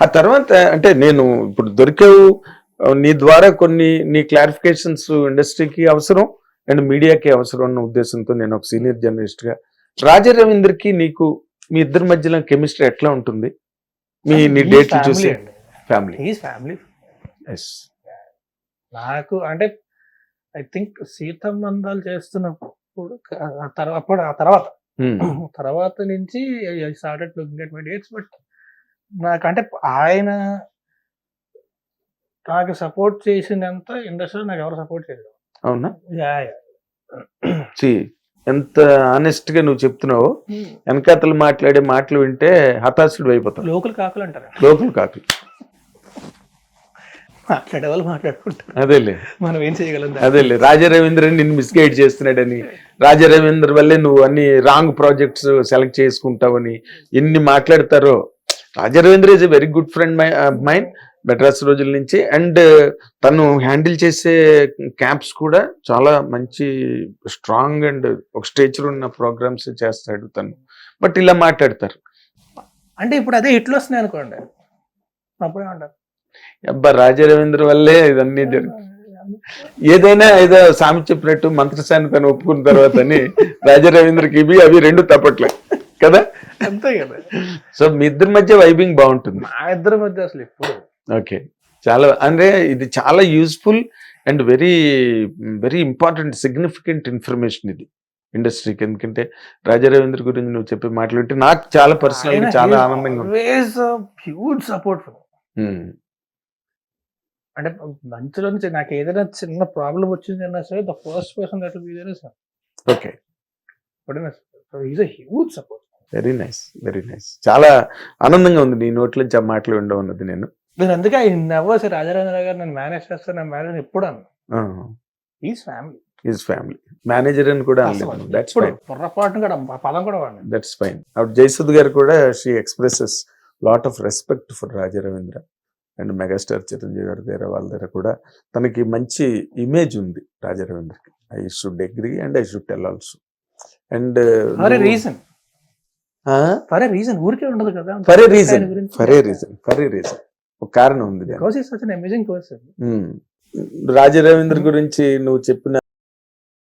ఆ తర్వాత అంటే నేను ఇప్పుడు దొరికావు నీ ద్వారా కొన్ని నీ క్లారిఫికేషన్స్ ఇండస్ట్రీకి అవసరం అండ్ మీడియాకి అవసరం అన్న ఉద్దేశంతో నేను ఒక సీనియర్ జర్నలిస్ట్గా రాజా రవీంద్రకి నీకు మీ ఇద్దరి మధ్యలో కెమిస్ట్రీ ఎట్లా ఉంటుంది? మీ నీ డేట్లు చూసి. ఫ్యామిలీ ఫ్యామిలీ ఎస్ నాకు అంటే ఐ థింక్ సీతమ్మందాలు చేస్తున్నప్పుడు ఆ తర్వా- అప్పుడు ఆ తర్వాత. Hmm. తర్వాత నుంచి I started looking at my dates but నాకు అంటే ఆయన నాకు సపోర్ట్ చేసినంత ఇండస్ట్రీ నాకు ఎవరు సపోర్ట్ చేయలేదు. అవునా? ఎంత ఆనెస్ట్గా నువ్వు చెప్తున్నావు. వెనకాతలు మాట్లాడే మాటలు వింటే హతాశుడు అయిపోతావు లోకల్ కాకులు అంటారు. లోకల్ కాపీ మాట్లాడే వాళ్ళు మాట్లాడుకుంటారు. అదేలే. మనం ఏం చేయగలం? అదేలే. రాజా రవీంద్ర నిన్ను మిస్గైడ్ చేస్తున్నాడని రాజా రవీంద్ర వల్లే నువ్వు అన్ని రాంగ్ ప్రాజెక్ట్స్ సెలెక్ట్ చేసుకుంటావని ఎన్ని మాట్లాడతారో Raja Ravindra is a very good friend my mind Madras రోజుల నుంచి. అండ్ తను హ్యాండిల్ చేసే క్యాంప్స్ కూడా చాలా మంచి స్ట్రాంగ్ అండ్ ఒక స్టేచర్ ఉన్న ప్రోగ్రామ్స్ చేస్తాడు తను. బట్ ఇలా మాట్లాడతారు. అంటే ఇప్పుడు అదే ఇట్లు వస్తున్నాయి అనుకోండి. అప్పుడే అబ్బా రాజా రవీంద్ర వల్లే ఇదన్నీ జరుగు ఏదైనా ఏదో సామి చెప్పినట్టు మంత్రసాని తను ఒప్పుకున్న తర్వాత రాజా రవీంద్రకి ఇవి అవి రెండు తప్పట్లే. కదా? అంతే కదా. సో మీ ఇద్దరి మధ్య వైబింగ్ బాగుంటుంది. మా ఇద్దరి మధ్య అసలు ఇప్పుడు ఓకే. చాలా అంటే ఇది చాలా useful and very very important significant information ఇది ఇండస్ట్రీకి ఎందుకంటే రాజా రవీంద్ర గురించి నువ్వు చెప్పి మాట్లాడితే నాకు చాలా పర్సనల్ చాలా ఆనందంగా హ్యూజ్ సపోర్ట్ ఉమ్, అంటే మంచిలో నుంచి నాకు ఏదైనా చిన్న ప్రాబ్లం వచ్చింది అన్నా సరే the first person that be there is okay is a huge support very nice very nice చాలా ఆనందంగా ఉంది నీ నోట్ల నుంచి ఆ మాటలు ఉండవు ఉన్నది నేను. నేను అందుకే ఐ నెవర్ సే రాజారాజు గారు నేను మేనేజ్ చేస్తాను నేను మేనేజ్ ఎప్పుడు అన్న is family is family manager అని కూడా దట్స్ పొర్రపాటును కూడా పదం కూడా వాడిని. దట్స్ ఫైన్ అప్పుడు జయసుద్ గారు కూడా she expresses lot of respect for Raja Ravindra and megastar Chiranjeevi garu దగ్గర వాళ్ళ దగ్గర కూడా. తనకి మంచి ఇమేజ్ ఉంది Raja రవీంద్రకి I should agree and I should tell also and reason for a reason ఊరికే ఉండదు కదా. For a reason for a reason for a reason. ఒక కారణం ఉంది. రాజా రవీంద్ర గురించి నువ్వు చెప్పిన